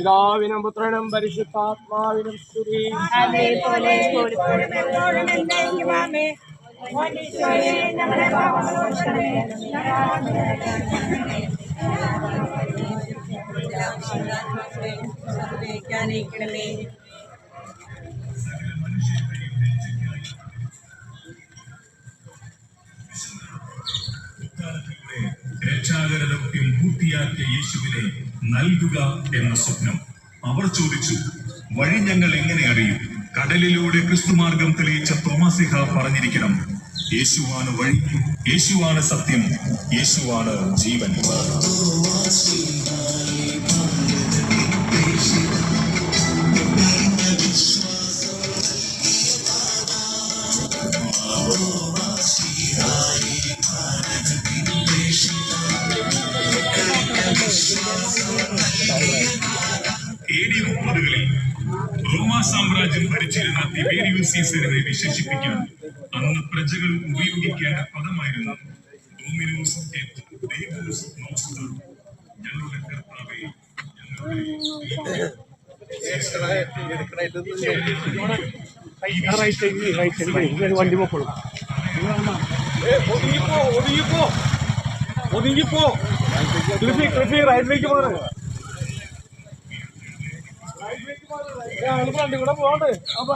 പിതാവിനും പുത്രനും പരിശുദ്ധാത്മാവിനും സ്തുതി അതേപോലെ ഇപ്പോഴും എപ്പോഴും എന്നേക്കുമാമേ. ഈശോയെ, ഞങ്ങളുടെ പാപങ്ങൾ ക്ഷമിക്കണമേ. അനുഗ്രഹിക്കണമേ. ഇക്കാലത്തിലൂടെ രക്ഷാകര ദൗത്യം പൂർത്തിയാക്കിയ യേശുവിനെ നൽകുക എന്ന സ്വപ്നം അവർ ചോദിച്ചു വഴി ഞങ്ങൾ എങ്ങനെ അറിയും? കടലിലൂടെ ക്രിസ്തുമാർഗം തെളിയിച്ച തോമസിഹ പറഞ്ഞിരിക്കണം യേശുവാണ് വഴി യേശുവാണ് സത്യം യേശുവാണ് ജീവൻ മുപ്പതുകളിൽ റോമ സാമ്രാജ്യം ഭരിച്ചിരുന്ന തിബേരിയസ് സീസറിനെ വിശേഷിപ്പിക്കാൻ അന്ന് പ്രജകൾ ഉപയോഗിക്കേണ്ട പദമായിരുന്നു ഡോമിനോസ് ദേവോസ് നോസ്റ്റർ. ഞങ്ങളുടെ കർത്താവേ വണ്ടി ഒതുങ്ങിപ്പോ ഒതുങ്ങിപ്പോ. ഒതുങ്ങിപ്പോ. റൈറ്റിലേക്ക് പോകണം ഫ്രണ്ട് കൂടെ പോകണ്ടേ അപ്പൊ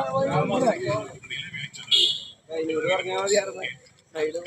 പറഞ്ഞാൽ മതിയായിരുന്നു സൈഡ്